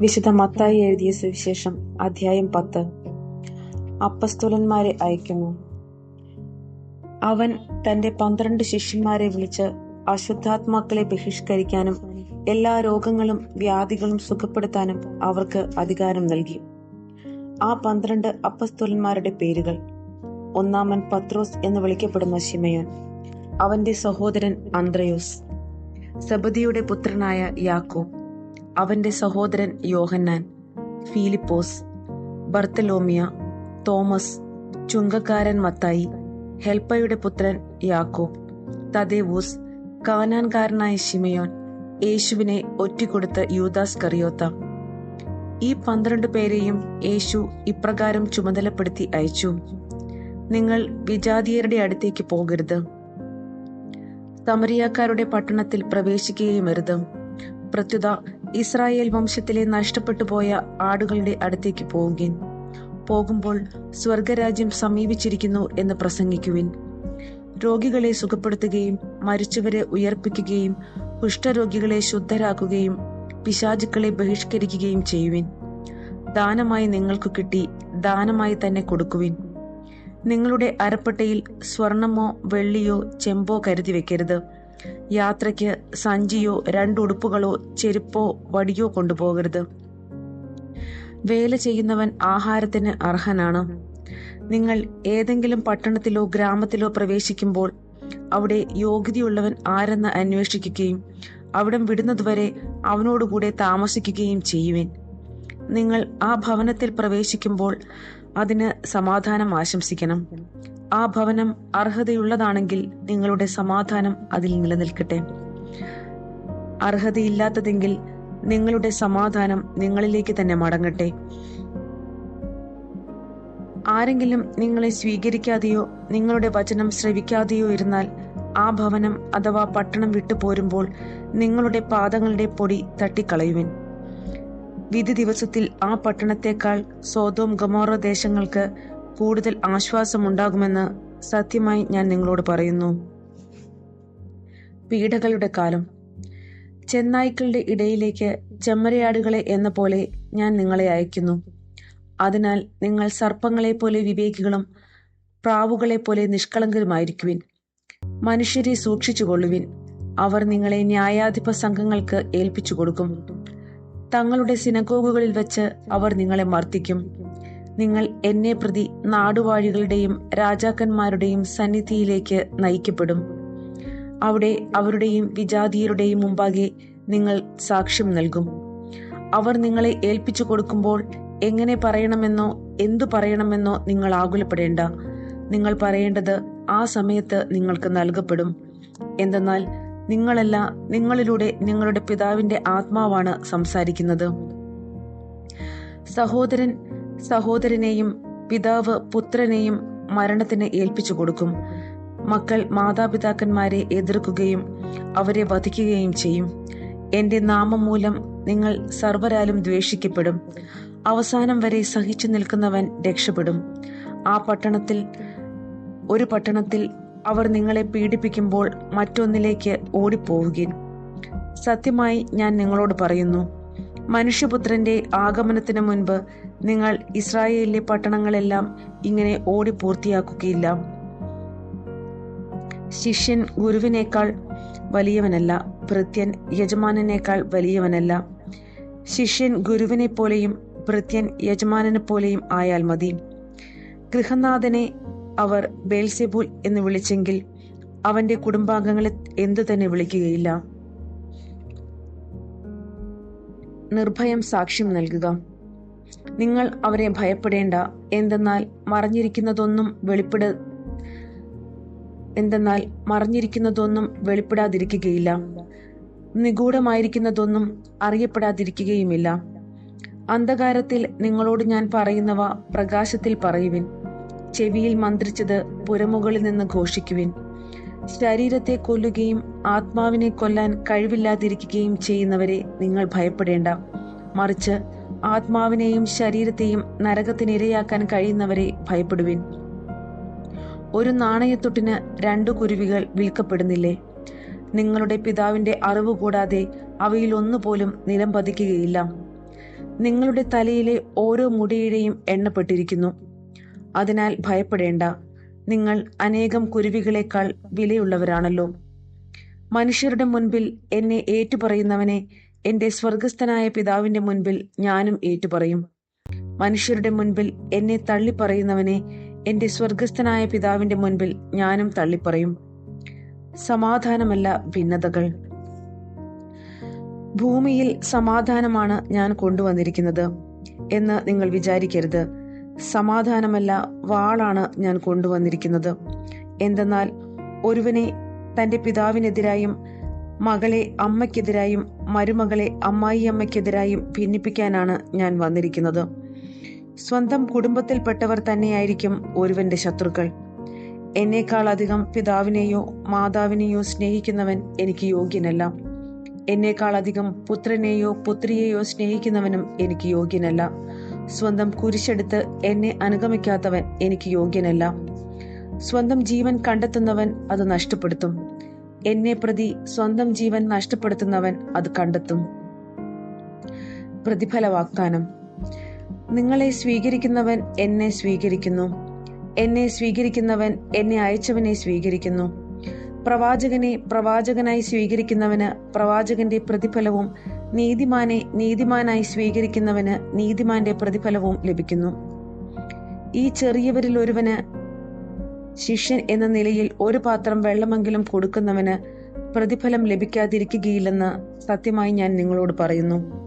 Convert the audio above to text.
വിശുദ്ധ മത്തായി എഴുതിയ സുവിശേഷം അധ്യായം പത്ത്. അപ്പസ്തുലന്മാരെ അയക്കുന്നു. അവൻ തന്റെ പന്ത്രണ്ട് ശിഷ്യന്മാരെ വിളിച്ച് അശുദ്ധാത്മാക്കളെ ബഹിഷ്കരിക്കാനും എല്ലാ രോഗങ്ങളും വ്യാധികളും സുഖപ്പെടുത്താനും അവർക്ക് അധികാരം നൽകി. ആ പന്ത്രണ്ട് അപ്പസ്തുലന്മാരുടെ പേരുകൾ. ഒന്നാമൻ പത്രോസ് എന്ന് വിളിക്കപ്പെടുന്ന ശിമയോൻ. അവന്റെ സഹോദരൻ അന്ത്രയോസ്. സബദിയുടെ പുത്രനായ യാക്കോബ്. അവന്റെ സഹോദരൻ യോഹന്നാൻ ഫീലിപ്പോസ് ബർത്തലോമിയ തോമസ് ചുങ്കക്കാരൻ മത്തായി ഹെൽപ്പയുടെ പുത്രൻ യാക്കോബ് തദേവൂസ് കാനാൻകാരനായ ഷിമയോൻ യേശുവിനെ ഒറ്റിക്കൊടുത്ത യൂദാസ് കറിയോത്ത. ഈ പന്ത്രണ്ട് പേരെയും യേശു ഇപ്രകാരം ചുമതലപ്പെടുത്തി അയച്ചു. നിങ്ങൾ വിജാതീയരുടെ അടുത്തേക്ക് പോകരുത്. സമരിയാക്കാരുടെ പട്ടണത്തിൽ പ്രവേശിക്കുകയും അരുത്. പ്രത്യുത ഇസ്രായേൽ വംശത്തിലെ നഷ്ടപ്പെട്ടു പോയ ആടുകളുടെ അടുത്തേക്ക് പോവുകയും പോകുമ്പോൾ സ്വർഗരാജ്യം സമീപിച്ചിരിക്കുന്നു എന്ന് പ്രസംഗിക്കുവിൻ. രോഗികളെ സുഖപ്പെടുത്തുകയും മരിച്ചവരെ ഉയർപ്പിക്കുകയും കുഷ്ഠരോഗികളെ ശുദ്ധരാക്കുകയും പിശാചുക്കളെ ബഹിഷ്കരിക്കുകയും ചെയ്യുവിൻ. ദാനമായി നിങ്ങൾക്ക് കിട്ടി ദാനമായി തന്നെ കൊടുക്കുവിൻ. നിങ്ങളുടെ അരപ്പട്ടയിൽ സ്വർണമോ വെള്ളിയോ ചെമ്പോ കരുതി വെക്കരുത്. യാത്രയ്ക്ക് സഞ്ചിയോ രണ്ടുടുപ്പുകളോ ചെരുപ്പോ വടിയോ കൊണ്ടുപോകരുത്. വേല ചെയ്യുന്നവൻ ആഹാരത്തിന് അർഹനാണ്. നിങ്ങൾ ഏതെങ്കിലും പട്ടണത്തിലോ ഗ്രാമത്തിലോ പ്രവേശിക്കുമ്പോൾ അവിടെ യോഗ്യതയുള്ളവൻ ആരെന്ന് അന്വേഷിക്കുകയും അവിടം വിടുന്നതുവരെ അവനോടുകൂടെ താമസിക്കുകയും ചെയ്യുവിൻ. നിങ്ങൾ ആ ഭവനത്തിൽ പ്രവേശിക്കുമ്പോൾ അതിന് സമാധാനം ആശംസിക്കണം. ആ ഭവനം അർഹതയുള്ളതാണെങ്കിൽ നിങ്ങളുടെ സമാധാനം അതിൽ നിലനിൽക്കട്ടെ. അർഹതയില്ലാത്തതെങ്കിൽ നിങ്ങളുടെ സമാധാനം നിങ്ങളിലേക്ക് തന്നെ മടങ്ങട്ടെ. ആരെങ്കിലും നിങ്ങളെ സ്വീകരിക്കാതെയോ നിങ്ങളുടെ വചനം ശ്രവിക്കാതെയോ ഇരുന്നാൽ ആ ഭവനം അഥവാ പട്ടണം വിട്ടു പോരുമ്പോൾ നിങ്ങളുടെ പാദങ്ങളുടെ പൊടി തട്ടിക്കളയുവിൻ. വിധി ദിവസത്തിൽ ആ പട്ടണത്തെക്കാൾ സോതോം ഗമോറ ദേശങ്ങൾക്ക് കൂടുതൽ ആശ്വാസമുണ്ടാകുമെന്ന് സത്യമായി ഞാൻ നിങ്ങളോട് പറയുന്നു. പീഡകളുടെ കാലം. ചെന്നായ്ക്കളുടെ ഇടയിലേക്ക് ചെമ്മരയാടുകളെ എന്ന പോലെ ഞാൻ നിങ്ങളെ അയക്കുന്നു അതിനാൽ നിങ്ങൾ സർപ്പങ്ങളെ പോലെ വിവേകികളും പ്രാവുകളെ പോലെ നിഷ്കളങ്കരുമായിരിക്കുവിൻ. മനുഷ്യരെ സൂക്ഷിച്ചുകൊള്ളുവിൻ. അവർ നിങ്ങളെ ന്യായാധിപ സംഘങ്ങൾക്ക് ഏൽപ്പിച്ചു കൊടുക്കും തങ്ങളുടെ സിനഗോഗുകളിൽ വെച്ച് അവർ നിങ്ങളെ മർദ്ദിക്കും. നിങ്ങൾ എന്നെ പ്രതി നാടുവാഴികളുടെയും രാജാക്കന്മാരുടെയും സന്നിധിയിലേക്ക് നയിക്കപ്പെടും. അവിടെ അവരുടെയും വിജാതീയരുടെയും മുമ്പാകെ നിങ്ങൾ സാക്ഷ്യം നൽകും. അവർ നിങ്ങളെ ഏൽപ്പിച്ചു കൊടുക്കുമ്പോൾ എങ്ങനെ പറയണമെന്നോ എന്തു പറയണമെന്നോ നിങ്ങൾ ആകുലപ്പെടേണ്ട. നിങ്ങൾ പറയേണ്ടത് ആ സമയത്ത് നിങ്ങൾക്ക് നൽകപ്പെടും. എന്തെന്നാൽ നിങ്ങളല്ല നിങ്ങളിലൂടെ നിങ്ങളുടെ പിതാവിന്റെ ആത്മാവാണ് സംസാരിക്കുന്നത്. സഹോദരൻ സഹോദരനെയും പിതാവ് പുത്രനെയും മരണത്തിന് ഏൽപ്പിച്ചു കൊടുക്കും. മക്കൾ മാതാപിതാക്കന്മാരെ എതിർക്കുകയും അവരെ വധിക്കുകയും ചെയ്യും. എന്റെ നാമം മൂലം നിങ്ങൾ സർവരാലും ദ്വേഷിക്കപ്പെടും. അവസാനം വരെ സഹിച്ചു നിൽക്കുന്നവൻ രക്ഷപ്പെടും. ആ പട്ടണത്തിൽ ഒരു പട്ടണത്തിൽ അവർ നിങ്ങളെ പീഡിപ്പിക്കുമ്പോൾ മറ്റൊന്നിലേക്ക് ഓടിപ്പോവുകയും സത്യമായി ഞാൻ നിങ്ങളോട് പറയുന്നു മനുഷ്യപുത്രന്റെ ആഗമനത്തിന് മുൻപ് നിങ്ങൾ ഇസ്രായേലിലെ പട്ടണങ്ങളെല്ലാം ഇങ്ങനെ ഓടി പൂർത്തിയാക്കുകയില്ല. ശിഷ്യൻ ഗുരുവിനേക്കാൾ വലിയവനല്ല ഭൃത്യൻ യജമാനനേക്കാൾ വലിയവനല്ല. ശിഷ്യൻ ഗുരുവിനെ പോലെയും ഭൃത്യൻ യജമാനനെ പോലെയും ആയാൽ മതി. ഗൃഹനാഥനെ അവർ ബേൽസെബുൽ എന്ന് വിളിച്ചെങ്കിൽ അവന്റെ കുടുംബാംഗങ്ങളെ എന്തു തന്നെ വിളിക്കുകയില്ല. നിർഭയം സാക്ഷ്യം നൽകുക. നിങ്ങൾ അവരെ ഭയപ്പെടേണ്ട. എന്തെന്നാൽ മറഞ്ഞിരിക്കുന്നതൊന്നും വെളിപ്പെട എന്തെന്നാൽ മറഞ്ഞിരിക്കുന്നതൊന്നും വെളിപ്പെടാതിരിക്കുകയില്ല. നിഗൂഢമായിരിക്കുന്നതൊന്നും അറിയപ്പെടാതിരിക്കുകയുമില്ല. അന്ധകാരത്തിൽ നിങ്ങളോട് ഞാൻ പറയുന്നവ പ്രകാശത്തിൽ പറയുവിൻ. ചെവിയിൽ മന്ത്രിച്ചത് പുരമുകളിൽ നിന്ന് ഘോഷിക്കുവിൻ. ശരീരത്തെ കൊല്ലുകയും ആത്മാവിനെ കൊല്ലാൻ കഴിവില്ലാതിരിക്കുകയും ചെയ്യുന്നവരെ നിങ്ങൾ ഭയപ്പെടേണ്ട. മറിച്ച് ആത്മാവിനെയും ശരീരത്തെയും നരകത്തിനിരയാക്കാൻ കഴിയുന്നവരെ ഭയപ്പെടുവിൻ. ഒരു നാണയത്തൊട്ടിന് രണ്ടു കുരുവികൾ വിൽക്കപ്പെടുന്നില്ലേ? നിങ്ങളുടെ പിതാവിന്റെ അറിവ് കൂടാതെ അവയിൽ ഒന്നുപോലും നിലം പതിക്കുകയില്ല നിങ്ങളുടെ തലയിലെ ഓരോ മുടിയുടെയും എണ്ണപ്പെട്ടിരിക്കുന്നു. അതിനാൽ ഭയപ്പെടേണ്ട. നിങ്ങൾ അനേകം കുരുവികളെക്കാൾ വിലയുള്ളവരാണല്ലോ. മനുഷ്യരുടെ മുൻപിൽ എന്നെ ഏറ്റുപറയുന്നവനെ എന്റെ സ്വർഗസ്ഥനായ പിതാവിന്റെ മുൻപിൽ ഞാനും ഏറ്റുപറയും. മനുഷ്യരുടെ മുൻപിൽ എന്നെ തള്ളിപ്പറയുന്നവനെ എന്റെ സ്വർഗസ്ഥനായ പിതാവിന്റെ മുൻപിൽ ഞാനും തള്ളിപ്പറയും. സമാധാനമല്ല ഭിന്നതകൾ. ഭൂമിയിൽ സമാധാനമാണ് ഞാൻ കൊണ്ടുവന്നിരിക്കുന്നത് എന്ന് നിങ്ങൾ വിചാരിക്കരുത്. സമാധാനമല്ല വാളാണ് ഞാൻ കൊണ്ടുവന്നിരിക്കുന്നത്. എന്തെന്നാൽ ഒരുവനെ തന്റെ പിതാവിനെതിരായും മകളെ അമ്മയ്ക്കെതിരായും മരുമകളെ അമ്മായിയമ്മയ്ക്കെതിരായും ഭിന്നിപ്പിക്കാനാണ് ഞാൻ വന്നിരിക്കുന്നത്. സ്വന്തം കുടുംബത്തിൽപ്പെട്ടവർ തന്നെയായിരിക്കും ഒരുവന്റെ ശത്രുക്കൾ. എന്നേക്കാൾ അധികം പിതാവിനെയോ മാതാവിനെയോ സ്നേഹിക്കുന്നവൻ എനിക്ക് യോഗ്യനല്ല. എന്നേക്കാൾ അധികം പുത്രനെയോ പുത്രിയെയോ സ്നേഹിക്കുന്നവനും എനിക്ക് യോഗ്യനല്ല. സ്വന്തം കുരിശെടുത്ത് എന്നെ അനുഗമിക്കാത്തവൻ എനിക്ക് യോഗ്യനല്ല. സ്വന്തം ജീവൻ കണ്ടെത്തുന്നവൻ അത് നഷ്ടപ്പെടുത്തും. എന്നെ പ്രതി സ്വന്തം ജീവൻ നഷ്ടപ്പെടുത്തുന്നവൻ അത് കണ്ടെത്തും. പ്രതിഫല വാഗ്ദാനം നിങ്ങളെ സ്വീകരിക്കുന്നവൻ എന്നെ സ്വീകരിക്കുന്നു. എന്നെ സ്വീകരിക്കുന്നവൻ എന്നെ അയച്ചവനെ സ്വീകരിക്കുന്നു. പ്രവാചകനെ പ്രവാചകനായി സ്വീകരിക്കുന്നവന് പ്രവാചകന്റെ പ്രതിഫലവും നീതിമാനെ നീതിമാനായി സ്വീകരിക്കുന്നവന് നീതിമാന്റെ പ്രതിഫലവും ലഭിക്കുന്നു. ഈ ചെറിയവരിൽ ഒരുവന് ശിഷ്യൻ എന്ന നിലയിൽ ഒരു പാത്രം വെള്ളമെങ്കിലും കൊടുക്കുന്നവന് പ്രതിഫലം ലഭിക്കാതിരിക്കുകയില്ലെന്ന് സത്യമായി ഞാൻ നിങ്ങളോട് പറയുന്നു.